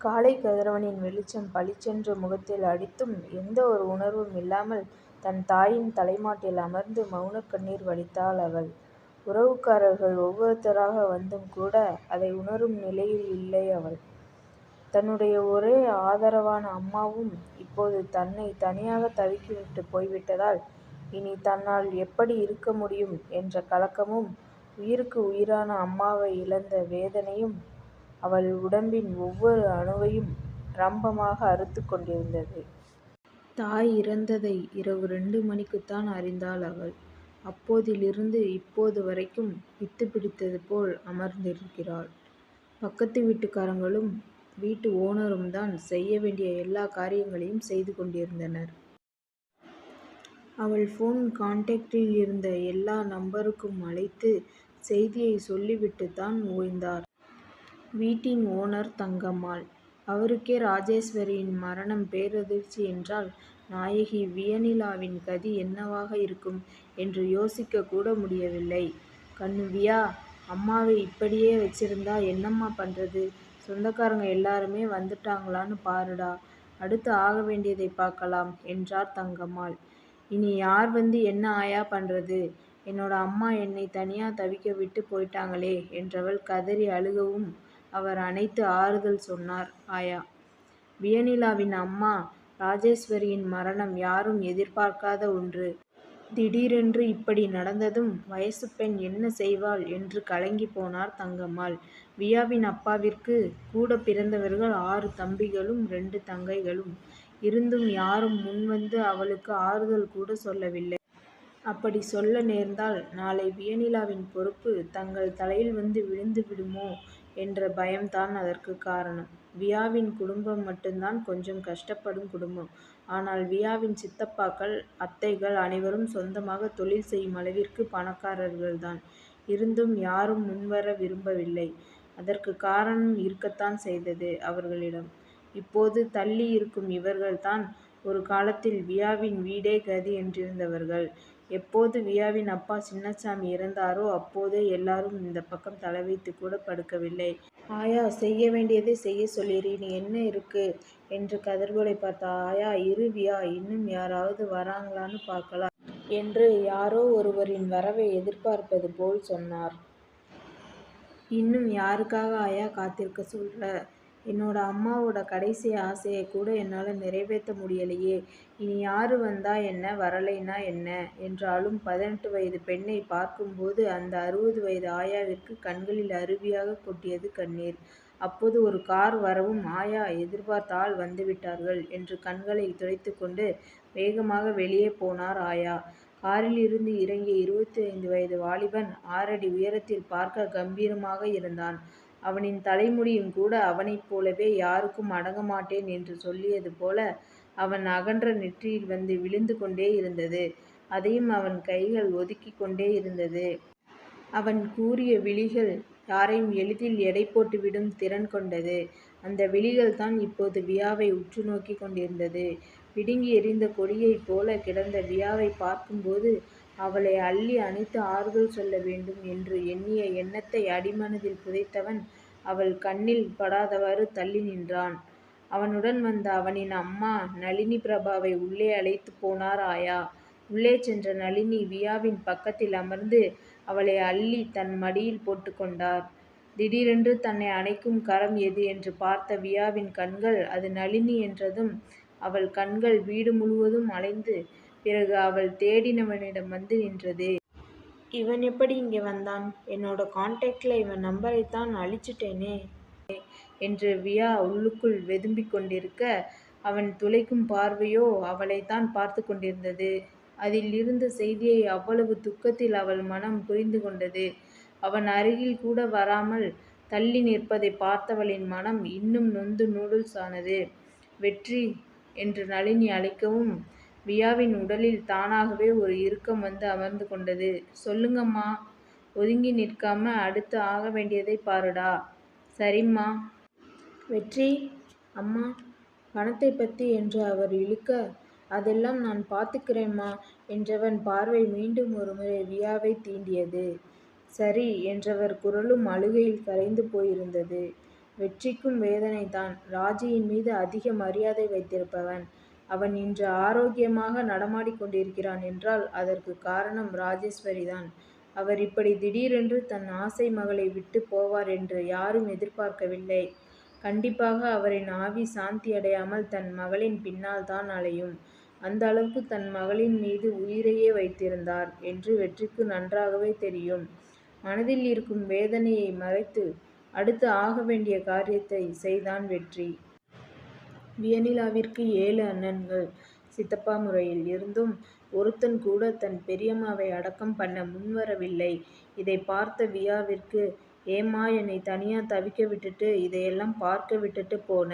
காலை கதிரவனின் வெளிச்சம் பளிச்சென்று முகத்தில் அடித்தும் எந்த ஒரு உணர்வும் இல்லாமல் தன் தாயின் தலைமாட்டில் அமர்ந்து மௌனக் கண்ணீர் வடித்தாள் அவள். உறவுக்காரர்கள் ஒவ்வொருத்தராக வந்தும் கூட அதை உணரும் நிலையில் இல்லை அவள். தன்னுடைய ஒரே ஆதரவான அம்மாவும் இப்போது தன்னை தனியாக தவிக்கிவிட்டு போய்விட்டதால் இனி தன்னால் எப்படி இருக்க முடியும் என்ற கலக்கமும் உயிருக்கு உயிரான அம்மாவை இழந்த வேதனையும் அவள் உடம்பின் ஒவ்வொரு அணுவையும் ரம்பமாக அறுத்து கொண்டிருந்தது. தாய் இறந்ததை இரவு ரெண்டு மணிக்குத்தான் அறிந்தாள் அவள். அப்போதிலிருந்து இப்போது வரைக்கும் வித்து பிடித்தது போல் அமர்ந்திருக்கிறாள். பக்கத்து வீட்டுக்காரங்களும் வீட்டு ஓனரும் தான் செய்ய வேண்டிய எல்லா காரியங்களையும் செய்து கொண்டிருந்தனர். அவள் ஃபோன் கான்டாக்டில் இருந்த எல்லா நம்பருக்கும் அழைத்து செய்தியைச் சொல்லிவிட்டுத்தான் ஓய்ந்தார். வீட்டின் ஓனர் தங்கம்மாள். அவருக்கே ராஜேஸ்வரியின் மரணம் பேரதிர்ச்சி என்றால் நாயகி வியனிலாவின் கதி என்னவாக இருக்கும் என்று யோசிக்கக் கூட முடியவில்லை. கண்ணுவியா அம்மாவை இப்படியே வச்சிருந்தா என்னம்மா பண்றது? சொந்தக்காரங்க எல்லாருமே வந்துட்டாங்களான்னு பாருடா. அடுத்து ஆக வேண்டியதைப் பாக்கலாம் என்றார் தங்கம்மாள். இனி யார் வந்து என்ன ஆயா பண்றது? என்னோட அம்மா என்னை தனியா தவிக்க விட்டுப் போயிட்டாங்களே என்றவள் கதறி அழுகவும் அவர் அனைத்து ஆறுதல் சொன்னார். ஆயா. வியனிலாவின் அம்மா ராஜேஸ்வரியின் மரணம் யாரும் எதிர்பார்க்காத ஒன்று. திடீரென்று இப்படி நடந்ததும் வயசு பெண் என்ன செய்வாள் என்று கலங்கி போனார் தங்கம்மாள். வியாவின் அப்பாவிற்கு கூட பிறந்தவர்கள் ஆறு தம்பிகளும் ரெண்டு தங்கைகளும். இருந்தும் யாரும் முன்வந்து அவளுக்கு ஆறுதல் கூட சொல்லவில்லை. அப்படி சொல்ல நேர்ந்தால் நாளை வியனிலாவின் பொறுப்பு தங்கள் தலையில் வந்து விழுந்து விடுமோ என்ற பயம்தான் அதற்கு காரணம். வியாவின் குடும்பம் மட்டும்தான் கொஞ்சம் கஷ்டப்படும் குடும்பம். ஆனால் வியாவின் சித்தப்பாக்கள் அத்தைகள் அனைவரும் சொந்தமாக தொழில் செய்யும் அளவிற்கு பணக்காரர்கள்தான். இருந்தும் யாரும் முன்வர விரும்பவில்லை. அதற்குக் காரணம் இருக்கத்தான் செய்தது அவர்களிடம். இப்போது தள்ளி இருக்கும் இவர்கள்தான் ஒரு காலத்தில் வியாவின் வீடே கதி என்றிருந்தவர்கள். எப்போது வியாவின் அப்பா சின்னசாமி இறந்தாரோ அப்போதே எல்லாரும் இந்த பக்கம் தலைவைத்து கூட படுக்கவில்லை. ஆயா. செய்ய வேண்டியதை செய்யச் சொல்லிரு. இனி என்ன இருக்கு? என்று கதிர்கோளைப் பார்த்தா ஆயா. இரு வியா. இன்னும் யாராவது வராங்களான்னு பார்க்கலாம் என்று யாரோ ஒருவரின் வரவை எதிர்பார்ப்பது போல் சொன்னார். இன்னும் யாருக்காக ஆயா காத்திருக்கச் சொல்ற? என்னோட அம்மாவோட கடைசி ஆசையை கூட என்னால் நிறைவேற்ற முடியலையே. இனி யாரு வந்தா என்ன வரலைன்னா என்ன? என்றாலும் பதினெட்டு வயது பெண்ணை பார்க்கும்போது அந்த அறுபது வயது ஆயாவிற்கு கண்களில் அருவியாகக் கொட்டியது கண்ணீர். அப்போது ஒரு கார் வரவும் ஆயா. எதிர்பார்த்தால் வந்துவிட்டார்கள் என்று கண்களை துடைத்துக்கொண்டு வேகமாக வெளியே போனார் ஆயா. காரில் இருந்து இறங்கிய இருபத்தி ஐந்து வயது வாலிபன் ஆறடி உயரத்தில் பார்க்க கம்பீரமாக இருந்தான். அவனின் தலைமுடியும் கூட அவனைப் போலவே யாருக்கும் அடங்கமாட்டேன் என்று சொல்லியது போல அவன் அகன்ற நெற்றியில் வந்து விழுந்து கொண்டே இருந்தது. அதையும் அவன் கைகள் ஒதுக்கி கொண்டே இருந்தது. அவன் கூறிய விழிகள் யாரையும் எளிதில் எடை போட்டுவிடும் திறன் கொண்டது. அந்த விழிகள்தான் இப்போது வியாவை உற்று நோக்கி கொண்டிருந்தது. பிடுங்கி எறிந்த கொடியைப் போல கிடந்த வியாவை பார்க்கும்போது அவளை அள்ளி அணைத்து ஆறுதல் சொல்ல வேண்டும் என்று எண்ணிய எண்ணத்தை அடிமனதில் புதைத்தவன் அவள் கண்ணில் படாதவாறு தள்ளி நின்றான். அவனுடன் வந்த அவனின் அம்மா நளினி பிரபாவை உள்ளே அழைத்துப் போனார் ஆயா. உள்ளே சென்ற நளினி வியாவின் பக்கத்தில் அமர்ந்து அவளை அள்ளி தன் மடியில் போட்டுக்கொண்டார் திடீரென்று தன்னை அணைக்கும் கரம் எது என்று பார்த்த வியாவின் கண்கள் அது நளினி என்றதும் அவள் கண்கள் வீடு முழுவதும் அலைந்து பிறகு அவள் தேடினவனிடம் வந்து நின்றது. இவன் எப்படி இங்கே வந்தான்? என்னோட கான்டெக்ட்ல இவன் நம்பரைத்தான் அழிச்சுட்டேனே. என்று வியா உள்ளுக்குள் வெதும்பிக் கொண்டிருக்க அவன் துளைக்கும் பார்வையோ அவளைத்தான் பார்த்துக் கொண்டிருந்தது. அதில் இருந்த செய்தியை அவ்வளவு துக்கத்தில் அவள் மனம் புரிந்து கொண்டது. அவன் அருகில் கூட வராமல் தள்ளி நிற்பதைப் பார்த்தவளின் மனம் இன்னும் நொந்து நூடுல்ஸ் ஆனது. வெற்றி. என்று நளினி அழைக்கவும் வியாவின் உடலில் தானாகவே ஒரு இறுக்கம் வந்து அமர்ந்து கொண்டது. சொல்லுங்கம்மா. ஒதுங்கி நிற்காம அடுத்து ஆக வேண்டியதை பாருடா. சரிம்மா. வெற்றி. அம்மா. பணத்தை பற்றி என்று அவர் இழுக்க அதெல்லாம் நான் பார்த்துக்கிறேம்மா என்றவன் பார்வை மீண்டும் ஒருமுறை வியாவை தீண்டியது. சரி என்றவர் குரலும் அழுகையில் கரைந்து போயிருந்தது. வெற்றிக்கும் வேதனைதான். ராஜியின் மீது அதிக மரியாதை வைத்திருப்பவன். அவன் இன்று ஆரோக்கியமாக நடமாடிக் கொண்டிருக்கிறான் என்றால் அதற்குக் காரணம் ராஜேஸ்வரி தான் அவர் இப்படி திடீரென்று தன் ஆசை மகளை விட்டுப் போவார் என்று யாரும் எதிர்பார்க்கவில்லை. கண்டிப்பாக அவரின் ஆவி சாந்தியடையாமல் தன் மகளின் பின்னால் தான் அலையும். அந்த அளவுக்கு தன் மகளின் மீது உயிரையே வைத்திருந்தார் என்று வெற்றிக்கு நன்றாகவே தெரியும். மனதில் இருக்கும் வேதனையை மறைத்து அடுத்து ஆக வேண்டிய காரியத்தை செய்தான் வெற்றி. வியனிலாவிற்கு ஏழு அண்ணன்கள். சித்தப்பா முறையில் இருந்தும் ஒருத்தன் கூட தன் பெரியம்மாவை அடக்கம் பண்ண முன்வரவில்லை. இதை பார்த்த வியாவிற்கு ஏம்மா என்னை தனியா தவிக்க விட்டுட்டு இதையெல்லாம் பார்க்க விட்டுட்டு போன.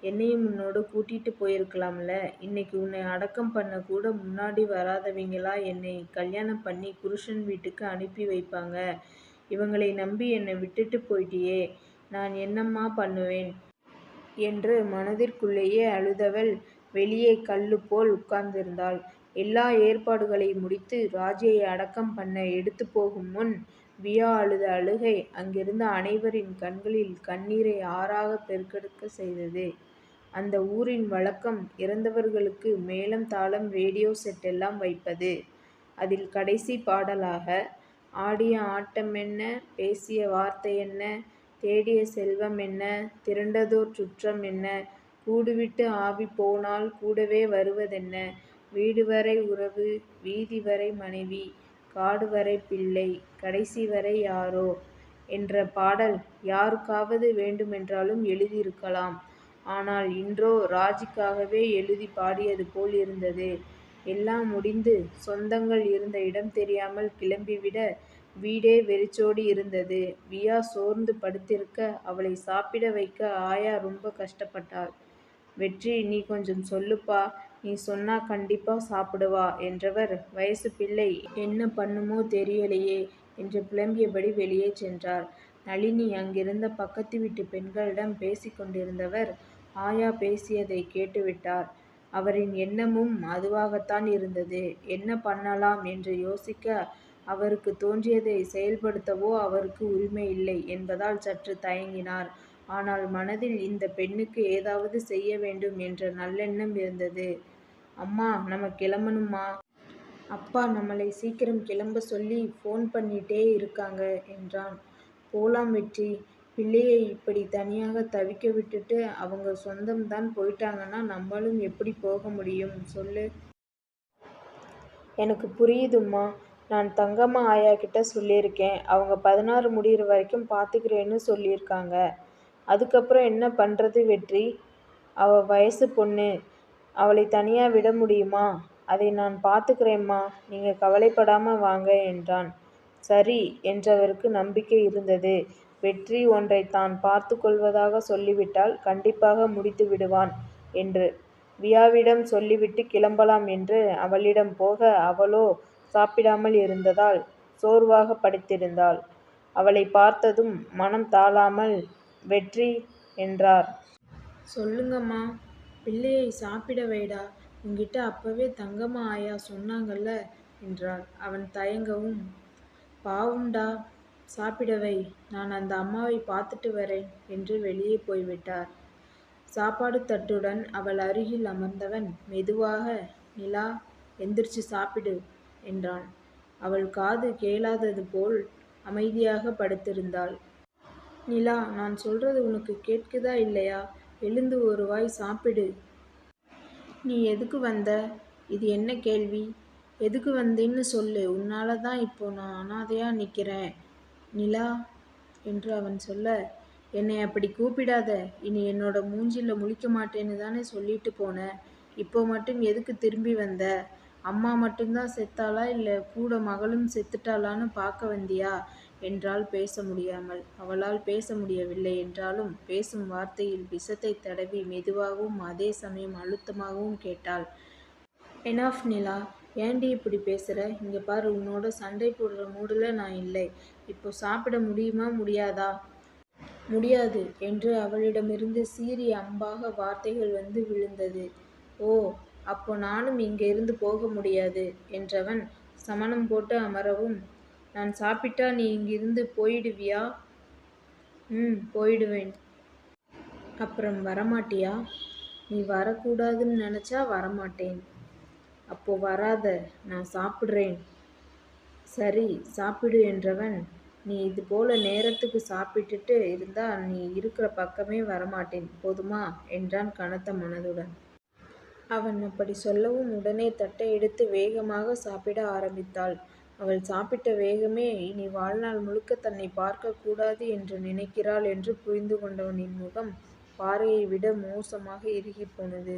என்னையும் உன்னோடு கூட்டிட்டு போயிருக்கலாம்ல. இன்னைக்கு உன்னை அடக்கம் பண்ண கூட முன்னாடி வராதவங்களா என்னை கல்யாணம் பண்ணி புருஷன் வீட்டுக்கு அனுப்பி வைப்பாங்க. இவங்களை நம்பி என்னை விட்டுட்டு போயிட்டியே. நான் என்னம்மா பண்ணுவேன்? என்று மனதிற்குள்ளேயே அழுதவள் வெளியே கல்லுப்போல் உட்கார்ந்திருந்தாள். எல்லா ஏற்பாடுகளையும் முடித்து ராஜியை அடக்கம் பண்ண எடுத்து போகும் முன் வியா அழுத அழுகை அங்கிருந்த அனைவரின் கண்களில் கண்ணீரை ஆறாக பெருக்கெடுக்கச் செய்தது. அந்த ஊரின் வழக்கம் இறந்தவர்களுக்கு மேளம் தாளம் ரேடியோ செட் எல்லாம் வைப்பது. அதில் கடைசி பாடலாக ஆடிய ஆட்டம் என்ன பேசிய வார்த்தை என்ன தேடிய செல்வம் என்ன திரண்டதோர் சுற்றம் என்ன கூடுவிட்டு ஆவி போனால் கூடவே வருவதென்ன வீடு வரை உறவு வீதிவரை மனைவி காடு வரை பிள்ளை கடைசி வரை யாரோ என்ற பாடல் யாருக்காவது வேண்டுமென்றாலும் எழுதியிருக்கலாம். ஆனால் இன்றோ ராஜிக்காகவே எழுதி பாடியது போல் இருந்தது. எல்லாம் முடிந்து சொந்தங்கள் இருந்த இடம் தெரியாமல் கிளம்பிவிட வீடே வெறிச்சோடி இருந்தது. வியா சோர்ந்து படுத்திருக்க அவளை சாப்பிட வைக்க ஆயா ரொம்ப கஷ்டப்பட்டாள். வெற்றி நீ கொஞ்சம் சொல்லுப்பா. நீ சொன்னா கண்டிப்பா சாப்பிடுவா என்றவர் வயசு பிள்ளை என்ன பண்ணுமோ தெரியலையே என்று புலம்பியபடி வெளியே சென்றார். நளினி அங்கிருந்த பக்கத்து வீட்டு பெண்களிடம் பேசிக் கொண்டிருந்தவர் ஆயா பேசியதைக் கேட்டுவிட்டார். அவரின் எண்ணமும் அதுவாகத்தான் இருந்தது. என்ன பண்ணலாம் என்று யோசிக்க அவருக்கு தோன்றியதை செயல்படுத்தவோ அவருக்கு உரிமை இல்லை என்பதால் சற்று தயங்கினார். ஆனால் மனதில் இந்த பெண்ணுக்கு ஏதாவது செய்ய வேண்டும் என்ற நல்லெண்ணம் இருந்தது. அம்மா நம்ம கிளம்பணுமா அப்பா நம்மளை சீக்கிரம் கிளம்ப சொல்லி ஃபோன் பண்ணிட்டே இருக்காங்க என்றான். போலாம் வெற்றி. பிள்ளையை இப்படி தனியாக தவிக்க விட்டுட்டு அவங்க சொந்தம் தான் போயிட்டாங்கன்னா நம்மளும் எப்படி போக முடியும் சொல்லு. எனக்கு புரியுதும்மா. நான் தங்கம்மா ஆயா கிட்ட சொல்லியிருக்கேன் அவங்க பதினாறு முடிகிற வரைக்கும் பார்த்துக்கிறேன்னு சொல்லியிருக்காங்க அதுக்கப்புறம் என்ன பண்ணுறது வெற்றி. அவ வயசு பொண்ணு. அவளை தனியாக விட முடியுமா? அதை நான் பார்த்துக்கிறேம்மா நீங்கள் கவலைப்படாமல் வாங்க என்றான். சரி என்றவருக்கு நம்பிக்கை இருந்தது. வெற்றி ஒன்றை தான் பார்த்து கொள்வதாக சொல்லிவிட்டால் கண்டிப்பாக முடித்து விடுவான் என்று. வியாவிடம் சொல்லிவிட்டு கிளம்பலாம் என்று அவளிடம் போக அவளோ சாப்பிடாமல் இருந்ததால் சோர்வாகப் படுத்திருந்தாள். அவளை பார்த்ததும் மனம் தாழாமல் வெற்றி என்றார். சொல்லுங்கம்மா. பிள்ளையை சாப்பிட வைடா. உங்கிட்ட அப்பவே தங்கம்மா ஆயா சொன்னாங்கல்ல என்றாள். அவன் தயங்கவும் பாவுண்டா சாப்பிடவை நான் அந்த அம்மாவை பார்த்துட்டு வரேன் என்று வெளியே போய்விட்டார். சாப்பாடு தட்டுடன் அவள் அருகில் அமர்ந்தவன் மெதுவாக நிலா எந்திரிச்சு சாப்பிடு என்றான். அவள் காது கேளாதது போல் அமைதியாக படுத்திருந்தாள். நிலா நான் சொல்றது உனக்கு கேட்குதா இல்லையா? எழுந்து ஒரு வாய் சாப்பிடு. நீ எதுக்கு வந்த? இது என்ன கேள்வி? எதுக்கு வந்தேன்னு சொல்லு. உன்னாலதான் இப்போ நான் அனாதையா நிற்கிறேன் நிலா என்று அவன் சொல்ல என்னை அப்படி கூப்பிடாத. இனி என்னோட மூஞ்சில முழிக்க மாட்டேன்னுதானே சொல்லிட்டு போன. இப்போ மட்டும் எதுக்கு திரும்பி வந்த? அம்மா மட்டும்தான் செத்தாளா இல்லை கூட மகளும் செத்துட்டாளான்னு பார்க்க வந்தியா? என்றால் பேச முடியாமல். அவளால் பேச முடியவில்லை என்றாலும் பேசும் வார்த்தையில் விஷத்தை தடவி மெதுவாகவும் அதே சமயம் அழுத்தமாகவும் கேட்டாள். எனாஃப் நிலா. ஏண்டி இப்படி பேசுகிற இங்கே பாரு உன்னோட சண்டை போடுற மூடில் நான் இல்லை. இப்போ சாப்பிட முடியுமா முடியாதா? முடியாது என்று அவளிடமிருந்து சீறி அம்பாக வார்த்தைகள் வந்து விழுந்தது. ஓ. அப்போ நானும் இங்கிருந்து போக முடியாது என்றவன் சமணம் போட்டு அமரவும் நான் சாப்பிட்டா நீ இங்கிருந்து போயிடுவியா? ம் போயிடுவேன். அப்புறம் வரமாட்டியா? நீ வரக்கூடாதுன்னு நினச்சா வரமாட்டேன். அப்போ வராத. நான் சாப்பிட்றேன் சரி சாப்பிடு என்றவன் நீ இது போல நேரத்துக்கு சாப்பிட்டுட்டு இருந்தா நீ இருக்கிற பக்கமே வரமாட்டேன். போதுமா? என்றான் கனத்த மனதுடன். அவன் அப்படி சொல்லவும் உடனே தட்டை எடுத்து வேகமாக சாப்பிட ஆரம்பித்தாள். அவள் சாப்பிட்ட வேகமே இனி வாழ்நாள் முழுக்க தன்னை பார்க்கக்கூடாது என்று நினைக்கிறாள் என்று புரிந்து கொண்டவனின் முகம் பாறையை விட மோசமாக இறுகி போனது.